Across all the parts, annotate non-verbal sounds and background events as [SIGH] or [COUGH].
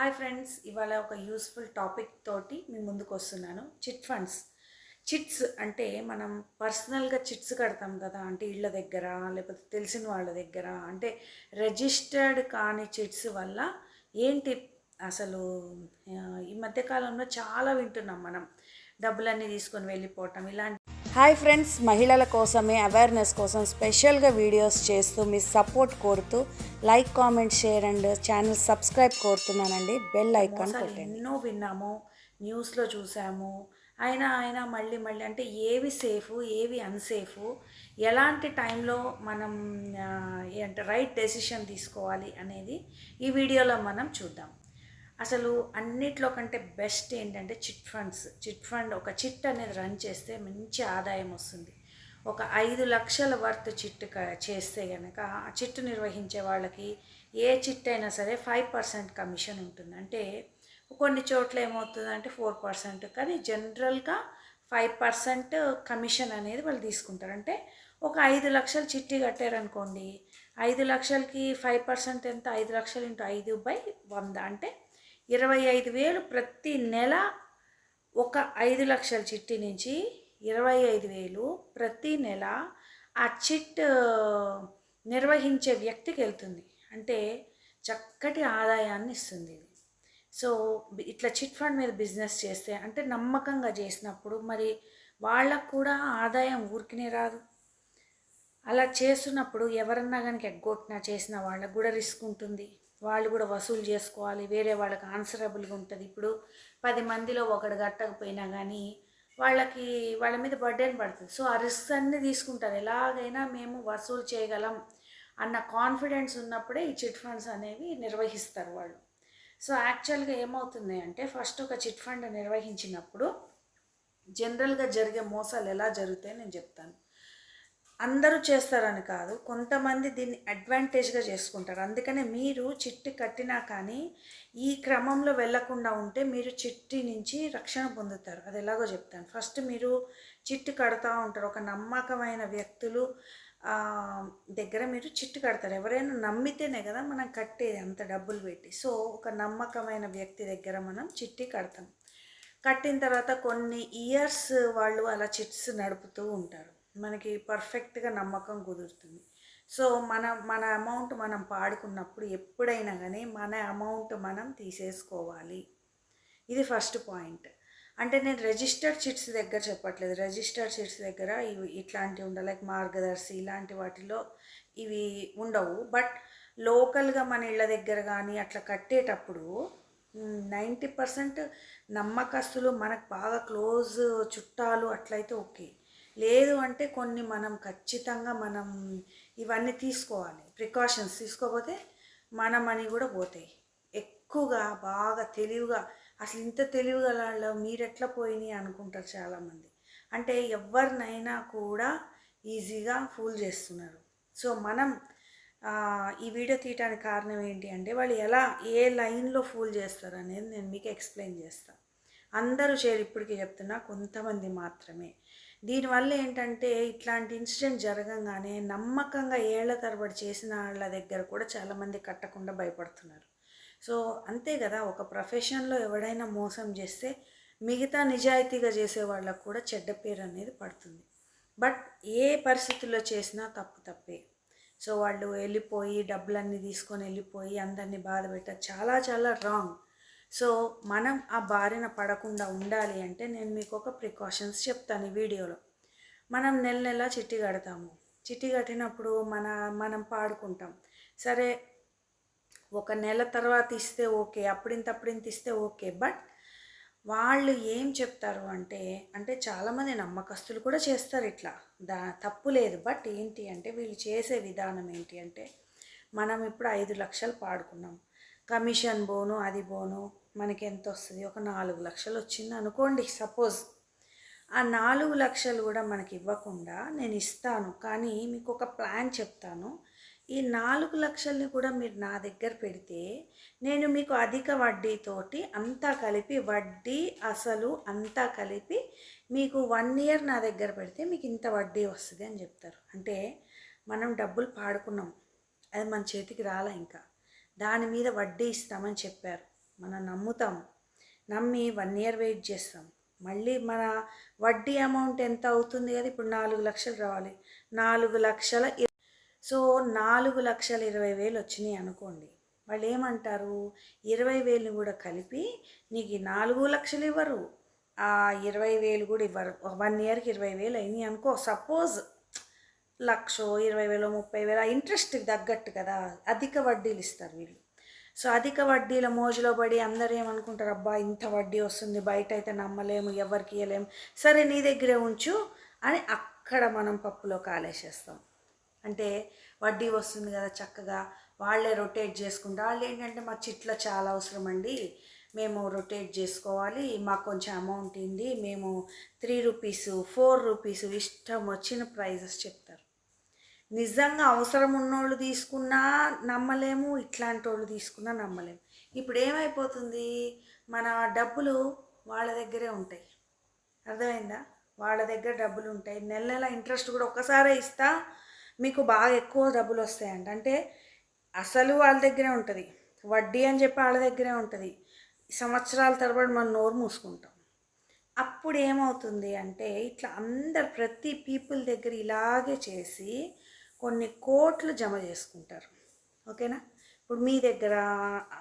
Hi friends ఇవాళ ఒక useful topic తోటి మీ ముందుకు వస్తున్నాను. Chit funds. చిట్స్ అంటే మనం పర్సనల్గా చిట్స్ కడతాం కదా అంటే ఇళ్ళ దగ్గర లేకపోతే తెలిసిన వాళ్ళ దగ్గర. అంటే రిజిస్టర్డ్ కాని చిట్స్ వల్ల ఏంటి అసలు ఈ మధ్యకాలంలో చాలా వింటున్నాం మనం. డబ్బులన్నీ తీసుకొని వెళ్ళిపోవటం ఇలాంటి హాయ్ ఫ్రెండ్స్ మహిళల కోసమే అవేర్నెస్ కోసం స్పెషల్గా వీడియోస్ చేస్తూ మీ సపోర్ట్ కోరుతూ like comment share and channel subscribe కోరుతున్నానండి. Bell icon ఎన్నో విన్నాము న్యూస్లో చూసాము. అయినా అయినా మళ్ళీ మళ్ళీ అంటే ఏవి సేఫ్ ఏవి అన్సేఫ్ ఎలాంటి టైంలో మనం రైట్ డెసిషన్ తీసుకోవాలి అనేది ఈ వీడియోలో మనం చూద్దాం. అసలు అన్నిట్లో కంటే బెస్ట్ ఏంటంటే చిట్ ఫండ్స్. చిట్ ఫండ్ ఒక చిట్ అనేది రన్ చేస్తే మంచి ఆదాయం వస్తుంది. ఒక ఐదు లక్షల వర్త్ చిట్ క- చేస్తే కనుక ఆ చిట్టు నిర్వహించే వాళ్ళకి ఏ చిట్ అయినా సరే ఫైవ్ పర్సెంట్ కమిషన్ ఉంటుంది. అంటే కొన్ని చోట్ల ఏమవుతుందంటే ఫోర్ పర్సెంట్ కానీ జనరల్గా ఫైవ్ పర్సెంట్ కమిషన్ అనేది వాళ్ళు తీసుకుంటారు. అంటే ఒక ఐదు లక్షలు చిట్టి కట్టారనుకోండి ఐదు లక్షలకి ఫైవ్ పర్సెంట్ ఎంత? ఐదు లక్షలు ఇంటూ ఐదు బై వంద. అంటే ఇరవై ఐదు వేలు ప్రతి నెల ఒక ఐదు లక్షల చిట్టి నుంచి ఇరవై ఐదు వేలు ప్రతి నెల ఆ చిట్ నిర్వహించే వ్యక్తికి వెళ్తుంది. అంటే చక్కటి ఆదాయాన్ని ఇస్తుంది ఇది. సో ఇట్లా చిట్ ఫండ్ మీద బిజినెస్ చేస్తే అంటే నమ్మకంగా చేసినప్పుడు మరి వాళ్ళకు కూడా ఆదాయం ఊరికినే రాదు. అలా చేస్తున్నప్పుడు ఎవరన్నా కనుక ఎగ్గొట్టినా చేసిన వాళ్ళకు కూడా రిస్క్ ఉంటుంది. వాళ్ళు కూడా వసూలు చేసుకోవాలి. వేరే వాళ్ళకి ఆన్సరబుల్గా ఉంటుంది. ఇప్పుడు పది మందిలో ఒకడు కట్టకపోయినా కానీ వాళ్ళకి వాళ్ళ మీద బర్డెన్ పడుతుంది. సో ఆ రిస్క్ అన్నీ తీసుకుంటారు. ఎలాగైనా మేము వసూలు చేయగలం అన్న కాన్ఫిడెన్స్ ఉన్నప్పుడే ఈ చిట్ ఫండ్స్ అనేవి నిర్వహిస్తారు వాళ్ళు. సో యాక్చువల్గా ఏమవుతుంది అంటే ఫస్ట్ ఒక చిట్ ఫండ్ నిర్వహించినప్పుడు జనరల్గా జరిగే మోసాలు ఎలా జరుగుతాయో నేను చెప్తాను. అందరూ చేస్తారని కాదు కొంతమంది దీన్ని అడ్వాంటేజ్గా చేసుకుంటారు. అందుకనే మీరు చిట్టి కట్టినా కానీ ఈ క్రమంలో వెళ్ళకుండా ఉంటే మీరు చిట్టి నుంచి రక్షణ పొందుతారు. అది ఎలాగో చెప్తాను. ఫస్ట్ మీరు చిట్టు కడతా ఉంటారు. ఒక నమ్మకమైన వ్యక్తులు దగ్గర మీరు చిట్టు కడతారు. ఎవరైనా నమ్మితేనే కదా మనం కట్టేది అంత డబ్బులు పెట్టి. సో ఒక నమ్మకమైన వ్యక్తి దగ్గర మనం చిట్టి కడతాం. కట్టిన తర్వాత కొన్ని ఇయర్స్ వాళ్ళు అలా చిట్స్ నడుపుతూ ఉంటారు. మనకి పర్ఫెక్ట్గా నమ్మకం కుదురుతుంది. సో మన మన అమౌంట్ మనం పాడుకున్నప్పుడు ఎప్పుడైనా కానీ మన అమౌంట్ మనం తీసేసుకోవాలి. ఇది ఫస్ట్ పాయింట్. అంటే నేను రిజిస్టర్డ్ చిట్స్ దగ్గర చెప్పట్లేదు. రిజిస్టర్డ్ చిట్స్ దగ్గర ఇవి ఇట్లాంటివి ఉండవు లైక్ మార్గదర్శి ఇలాంటి వాటిలో ఇవి ఉండవు. బట్ లోకల్గా మన ఇళ్ళ దగ్గర కానీ అట్లా కట్టేటప్పుడు నైంటీ పర్సెంట్ నమ్మకస్తులు మనకు బాగా క్లోజ్ చుట్టాలు అట్లయితే ఓకే. లేదు అంటే కొన్ని మనం ఖచ్చితంగా మనం ఇవన్నీ తీసుకోవాలి. ప్రికాషన్స్ తీసుకోకపోతే మన మనీ కూడా పోతాయి. ఎక్కువగా బాగా తెలివిగా అసలు ఇంత తెలివిగా వాళ్ళు మీరెట్లా పోయినాయి అనుకుంటారు చాలామంది. అంటే ఎవరినైనా కూడా ఈజీగా ఫూల్ చేస్తున్నారు. సో మనం ఈ వీడియో తీయడానికి కారణం ఏంటి అంటే వాళ్ళు ఎలా ఏ లైన్లో ఫూల్ చేస్తారు అనేది నేను మీకు ఎక్స్ప్లెయిన్ చేస్తాను అందరూ షేర్ ఇప్పటికీ చెప్తున్నా కొంతమంది మాత్రమే. దీనివల్ల ఏంటంటే ఇట్లాంటి ఇన్సిడెంట్ జరగంగానే నమ్మకంగా ఏళ్ళ తరబడి చేసిన వాళ్ళ దగ్గర కూడా చాలామంది కట్టకుండా భయపడుతున్నారు. సో అంతే కదా ఒక ప్రొఫెషన్లో ఎవడైనా మోసం చేస్తే మిగతా నిజాయితీగా చేసే వాళ్ళకు కూడా చెడ్డ పేరు అనేది పడుతుంది. బట్ ఏ పరిస్థితుల్లో చేసినా తప్పు తప్పే. సో వాళ్ళు వెళ్ళిపోయి డబ్బులన్నీ తీసుకొని వెళ్ళిపోయి అందరినీ బాధ పెట్టారు చాలా చాలా రాంగ్. సో మనం ఆ బారిన పడకుండా ఉండాలి అంటే నేను మీకు ఒక ప్రికాషన్స్ చెప్తాను ఈ వీడియోలో. మనం నెల నెల చిట్టి కడతాము. చిట్టి కట్టినప్పుడు మన మనం పాడుకుంటాం. సరే ఒక నెల తర్వాత ఇస్తే ఓకే అప్పుడింతప్పుడింత ఇస్తే ఓకే. బట్ వాళ్ళు ఏం చెప్తారు అంటే అంటే చాలామంది నమ్మకస్తులు కూడా చేస్తారు ఇట్లా. దా తప్పు లేదు. బట్ ఏంటి అంటే వీళ్ళు చేసే విధానం ఏంటి అంటే మనం ఇప్పుడు ఐదు లక్షలు పాడుకున్నాం. కమిషన్ బోను అది బోను మనకి ఎంత వస్తుంది ఒక నాలుగు లక్షలు వచ్చింది అనుకోండి సపోజ్. ఆ నాలుగు లక్షలు కూడా మనకి ఇవ్వకుండా నేను ఇస్తాను కానీ మీకు ఒక ప్లాన్ చెప్తాను. ఈ నాలుగు లక్షల్ని కూడా మీరు నా దగ్గర పెడితే నేను మీకు అధిక వడ్డీతోటి అంతా కలిపి వడ్డీ అసలు అంతా కలిపి మీకు వన్ ఇయర్ నా దగ్గర పెడితే మీకు ఇంత వడ్డీ వస్తుంది అని చెప్తారు. అంటే మనం డబ్బులు పాడుకున్నాం. అది మన చేతికి రాలే ఇంకా. దాని మీద వడ్డీ ఇస్తామని చెప్పారు. మనం నమ్ముతాం. నమ్మి వన్ ఇయర్ వెయిట్ చేస్తాం. మళ్ళీ మన వడ్డీ అమౌంట్ ఎంత అవుతుంది కదా ఇప్పుడు నాలుగు లక్షలు రావాలి. నాలుగు లక్షల సో నాలుగు లక్షల ఇరవై వేలు వచ్చినాయి అనుకోండి. వాళ్ళు ఏమంటారు? ఇరవై వేలు కూడా కలిపి నీకు నాలుగు లక్షలు ఇవ్వరు. ఆ ఇరవై వేలు కూడా ఇవ్వరు. వన్ ఇయర్కి ఇరవై వేలు అయినాయి అనుకో సపోజ్ లక్షో ఇరవై వేలో ముప్పై వేలు ఆ ఇంట్రెస్ట్కి తగ్గట్టు కదా అధిక వడ్డీలు ఇస్తారు వీళ్ళు. సో అధిక వడ్డీల మోజులో పడి అందరూ ఏమనుకుంటారు అబ్బా ఇంత వడ్డీ వస్తుంది బయట అయితే నమ్మలేము ఎవరికి ఇవ్వలేము సరే నీ దగ్గరే ఉంచు అని అక్కడ మనం పప్పులో కాలేసేస్తాం. అంటే వడ్డీ వస్తుంది కదా చక్కగా వాళ్ళే రొటేట్ చేసుకుంటా వాళ్ళు ఏంటంటే మా చిట్ల చాలా అవసరం అండి మేము రొటేట్ చేసుకోవాలి మాకు కొంచెం అమౌంట్ ఉంది మేము త్రీ రూపీస్ ఫోర్ రూపీస్ ఇష్టం వచ్చిన ప్రైజెస్ చెప్తారు. నిజంగా అవసరం ఉన్నోళ్ళు తీసుకున్నా నమ్మలేము ఇట్లాంటి వాళ్ళు తీసుకున్నా నమ్మలేము. ఇప్పుడు ఏమైపోతుంది? మన డబ్బులు వాళ్ళ దగ్గరే ఉంటాయి. అర్థమైందా? వాళ్ళ దగ్గర డబ్బులు ఉంటాయి. నెల నెల ఇంట్రెస్ట్ కూడా ఒక్కసారే ఇస్తా మీకు బాగా ఎక్కువ డబ్బులు వస్తాయంట. అంటే అసలు వాళ్ళ దగ్గరే ఉంటుంది. వడ్డీ అని చెప్పి వాళ్ళ దగ్గరే ఉంటుంది. సంవత్సరాల తరబడి మనం నోరు మూసుకుంటాం. అప్పుడు ఏమవుతుంది అంటే ఇట్లా అందరు ప్రతి పీపుల్ దగ్గర ఇలాగే చేసి కొన్ని కోట్లు జమ చేసుకుంటారు. ఓకేనా? ఇప్పుడు మీ దగ్గర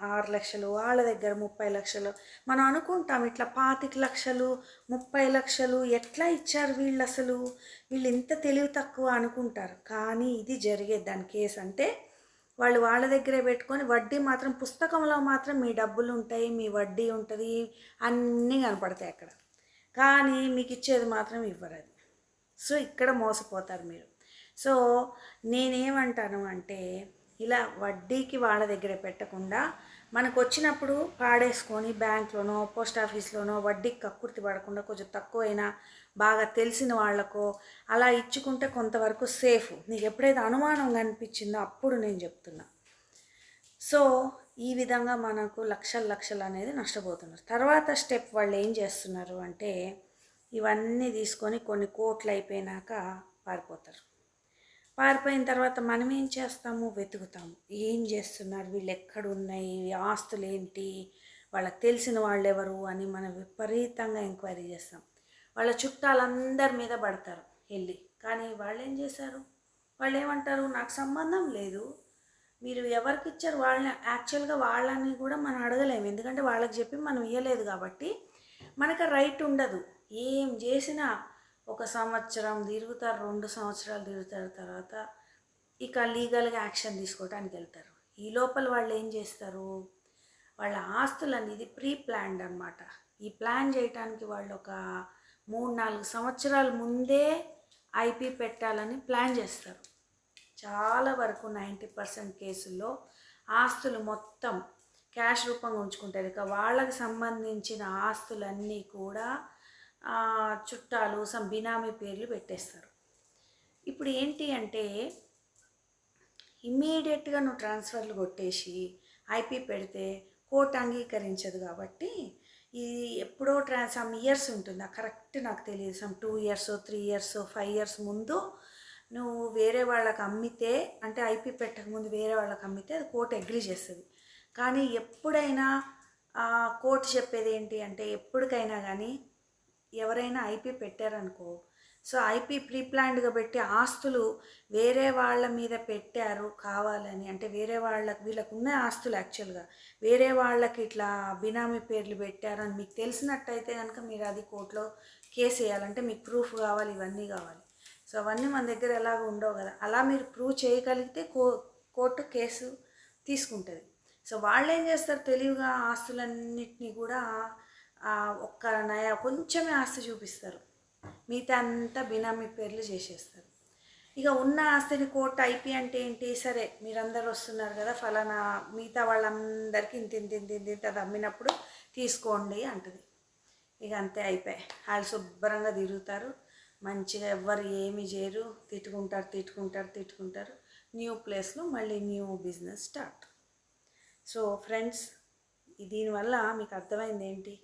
ఆరు లక్షలు వాళ్ళ దగ్గర ముప్పై లక్షలు మనం అనుకుంటాం ఇట్లా పాతిక లక్షలు ముప్పై లక్షలు ఎట్లా ఇచ్చారు వీళ్ళు అసలు? వీళ్ళు ఇంత తెలివి తక్కువ అనుకుంటారు. కానీ ఇది జరిగే దాని కేసు అంటే వాళ్ళు వాళ్ళ దగ్గరే పెట్టుకొని వడ్డీ మాత్రం పుస్తకంలో మాత్రం మీ డబ్బులు ఉంటాయి మీ వడ్డీ ఉంటుంది అన్నీ కనపడతాయి అక్కడ. కానీ మీకు ఇచ్చేది మాత్రం ఇవ్వరు అది. సో ఇక్కడ మోసపోతారు మీరు. సో నేనేమంటాను అంటే ఇలా వడ్డీకి వాళ్ళ దగ్గర పెట్టకుండా మనకు వచ్చినప్పుడు పాడేసుకొని బ్యాంక్లోనో పోస్ట్ ఆఫీస్లోనో వడ్డీకి కక్కుర్తి పడకుండా కొంచెం తక్కువైనా బాగా తెలిసిన వాళ్ళకో అలా ఇచ్చుకుంటే కొంతవరకు సేఫ్. నీకు ఎప్పుడైతే అనుమానం కనిపించిందో అప్పుడు నేను చెప్తున్నా. సో ఈ విధంగా మనకు లక్షల లక్షలు అనేది నష్టపోతున్నారు. తర్వాత స్టెప్ వాళ్ళు ఏం చేస్తున్నారు అంటే ఇవన్నీ తీసుకొని కొన్ని కోట్లు అయిపోయినాక పారిపోతారు. పారిపోయిన తర్వాత మనం ఏం చేస్తాము? వెతుకుతాము. ఏం చేస్తున్నారు? వీళ్ళు ఎక్కడ ఉన్నాయి ఆస్తులు ఏంటి వాళ్ళకి తెలిసిన వాళ్ళు ఎవరు అని మనం విపరీతంగా ఎంక్వైరీ చేస్తాం. వాళ్ళ చుట్టాలందరి మీద పడతారు వెళ్ళి. కానీ వాళ్ళు ఏం చేశారు? వాళ్ళు ఏమంటారు నాకు సంబంధం లేదు. మీరు ఎవరికి ఇచ్చారు? వాళ్ళని యాక్చువల్గా వాళ్ళని కూడా మనం అడగలేము. ఎందుకంటే వాళ్ళకి చెప్పి మనం ఇవ్వలేదు కాబట్టి మనకు రైట్ ఉండదు. ఏం చేసినా ఒక సంవత్సరం తిరుగుతారు రెండు సంవత్సరాలు తిరుగుతారు తర్వాత ఇక లీగల్గా యాక్షన్ తీసుకోవడానికి వెళ్తారు. ఈ లోపల వాళ్ళు ఏం చేస్తారు? వాళ్ళ ఆస్తులు అనేది ప్రీ ప్లాన్డ్ అనమాట ఈ ప్లాన్ చేయటానికి వాళ్ళు ఒక మూడు నాలుగు సంవత్సరాల ముందే ఐపీ పెట్టాలని ప్లాన్ చేస్తారు. చాలా వరకు నైంటీ పర్సెంట్ కేసుల్లో ఆస్తులు మొత్తం క్యాష్ రూపంగా ఉంచుకుంటారు. ఇక వాళ్ళకి సంబంధించిన ఆస్తులన్నీ కూడా చుట్టాలు సమ్ బినామీ పేర్లు పెట్టేస్తారు. ఇప్పుడు ఏంటి అంటే ఇమ్మీడియట్గా నువ్వు ట్రాన్స్ఫర్లు కొట్టేసి ఐపీ పెడితే కోర్టు అంగీకరించదు కాబట్టి ఇది ఎప్పుడో ట్రా సమ్ ఇయర్స్ ఉంటుంది. కరెక్ట్ నాకు తెలియదు. Some two years three years five years ముందు నువ్వు వేరే వాళ్ళకి అమ్మితే అంటే ఐపీ పెట్టకముందు వేరే వాళ్ళకి అమ్మితే అది కోర్టు అగ్రి చేస్తుంది. కానీ ఎప్పుడైనా కోర్టు చెప్పేది ఏంటి అంటే ఎప్పటికైనా కానీ ఎవరైనా ఐపీ పెట్టారనుకో సో ఐపీ ప్రీ ప్లాన్డ్గా పెట్టి ఆస్తులు వేరే వాళ్ళ మీద పెట్టారు కావాలని అంటే వేరే వాళ్ళకి వీళ్ళకు ఉన్న ఆస్తులు యాక్చువల్గా వేరే వాళ్ళకి ఇట్లా బినామీ పేర్లు పెట్టారని మీకు తెలిసినట్టయితే కనుక మీరు అది కోర్టులో కేసు వేయాలంటే మీకు ప్రూఫ్ కావాలి ఇవన్నీ కావాలి. సో అవన్నీ మన దగ్గర ఎలాగ ఉండవు కదా. అలా మీరు ప్రూవ్ చేయగలిగితే కో కోర్టు కేసు తీసుకుంటుంది. సో వాళ్ళు ఏం చేస్తారు? తెలివిగా ఆస్తులన్నింటినీ కూడా ఒక్క నయా కొంచెమే ఆస్తి చూపిస్తారు. మిగతా అంతా బినామీ పేర్లు చేసేస్తారు. ఇక ఉన్న ఆస్తిని కోర్టు ఐపీ అంటే ఏంటి? సరే మీరందరూ వస్తున్నారు కదా ఫలానా మిగతా వాళ్ళందరికీ ఇంత ఇంత ఇంత ఇంత ఇంత అది అమ్మినప్పుడు తీసుకోండి అంటది. ఇక అంతే అయిపోయాయి. వాళ్ళు శుభ్రంగా తిరుగుతారు. మంచిగా ఎవ్వరు ఏమి చేయరు. తిట్టుకుంటారు తిట్టుకుంటారు తిట్టుకుంటారు. న్యూ ప్లేస్లో మళ్ళీ new business start. So friends దీనివల్ల మీకు అర్థమైంది ఏంటి?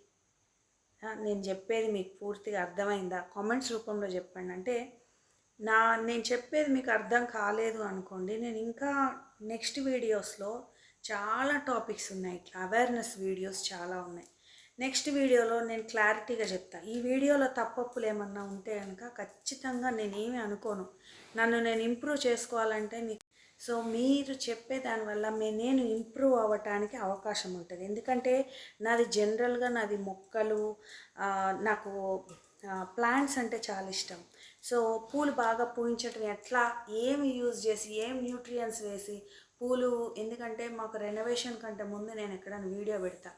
నేను చెప్పేది మీకు పూర్తిగా అర్థమైందా? కామెంట్స్ రూపంలో చెప్పండి. అంటే నా నేను చెప్పేది మీకు అర్థం కాలేదు అనుకోండి నేను ఇంకా నెక్స్ట్ వీడియోస్లో చాలా టాపిక్స్ ఉన్నాయి. అవేర్నెస్ వీడియోస్ చాలా ఉన్నాయి. నెక్స్ట్ వీడియోలో నేను క్లారిటీగా చెప్తా. ఈ వీడియోలో తప్పప్పులు ఏమన్నా ఉంటే కనుక ఖచ్చితంగా నేనేమి అనుకోను. నన్ను నేను ఇంప్రూవ్ చేసుకోవాలంటే మీకు సో మీరు చెప్పే దానివల్ల నేను ఇంప్రూవ్ అవ్వటానికి అవకాశం ఉంటుంది. ఎందుకంటే నాది జనరల్గా నాది మొక్కలు నాకు ప్లాంట్స్ అంటే చాలా ఇష్టం. సో పూలు బాగా పూయించడం ఎట్లా ఏమి యూజ్ చేసి ఏం న్యూట్రియన్స్ వేసి పూలు ఎందుకంటే మాకు రెనోవేషన్ కంటే ముందు నేను ఎక్కడైనా వీడియో పెడతా.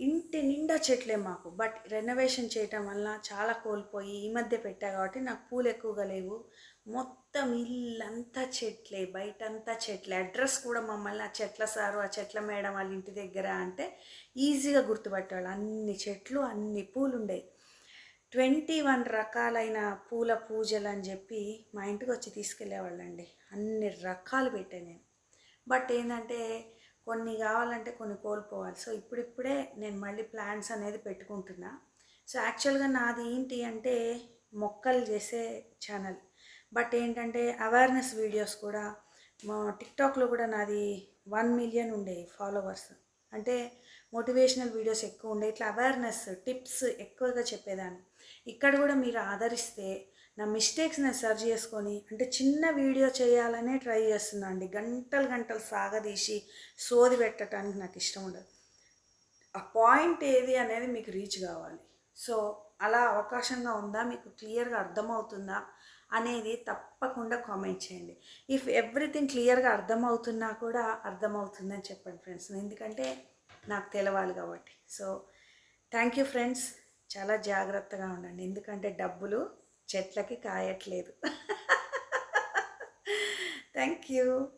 ఇంటి నిండా చెట్లే మాకు. బట్ రెనోవేషన్ చేయటం వల్ల చాలా కోల్పోయి ఈ మధ్య పెట్టా కాబట్టి నాకు పూలు ఎక్కువగా లేవు. మొత్తం ఇల్లంతా చెట్లే బయటంతా చెట్లే. అడ్రస్ కూడా మమ్మల్ని ఆ చెట్ల సారు ఆ చెట్ల మేడం వాళ్ళ ఇంటి దగ్గర అంటే ఈజీగా గుర్తుపట్టేవాళ్ళు. అన్ని చెట్లు అన్ని పూలు ఉండేవి ట్వంటీ వన్ రకాలైన పూల పూజలు అని చెప్పి మా ఇంటికి వచ్చి తీసుకెళ్ళేవాళ్ళండి. అన్ని రకాలు పెట్టాను నేను. బట్ ఏంటంటే కొన్ని కావాలంటే కొన్ని కోల్పోవాలి. సో ఇప్పుడిప్పుడే నేను మళ్ళీ ప్లాన్స్ అనేది పెట్టుకుంటున్నా. సో యాక్చువల్గా నాది ఏంటి అంటే మొక్కలు చేసే ఛానల్. బట్ ఏంటంటే అవేర్నెస్ వీడియోస్ కూడా మా టిక్టాక్లో కూడా నాది వన్ మిలియన్ ఉండే ఫాలోవర్స్. అంటే మోటివేషనల్ వీడియోస్ ఎక్కువ ఉండే. ఇట్లా అవేర్నెస్ టిప్స్ ఎక్కువగా చెప్పేదాన్ని. ఇక్కడ కూడా మీరు ఆదరిస్తే నా మిస్టేక్స్ నేను సర్చ్ చేసుకొని అంటే చిన్న వీడియో చేయాలనే ట్రై చేస్తున్నా అండి. గంటలు గంటలు సాగదీసి సోది పెట్టడానికి నాకు ఇష్టం ఉండదు. ఆ పాయింట్ ఏది అనేది మీకు రీచ్ కావాలి. సో అలా అవకాశంగా ఉందా? మీకు క్లియర్గా అర్థమవుతుందా? అనేది తప్పకుండా కామెంట్ చేయండి. ఇఫ్ ఎవ్రీథింగ్ క్లియర్గా అర్థమవుతున్నా కూడా అర్థమవుతుందని చెప్పండి ఫ్రెండ్స్. ఎందుకంటే నాకు తెలవాలి కాబట్టి. So thank you friends. చాలా జాగ్రత్తగా ఉండండి. ఎందుకంటే డబ్బులు చెట్లకి కాయట్లేదు. [LAUGHS] Thank you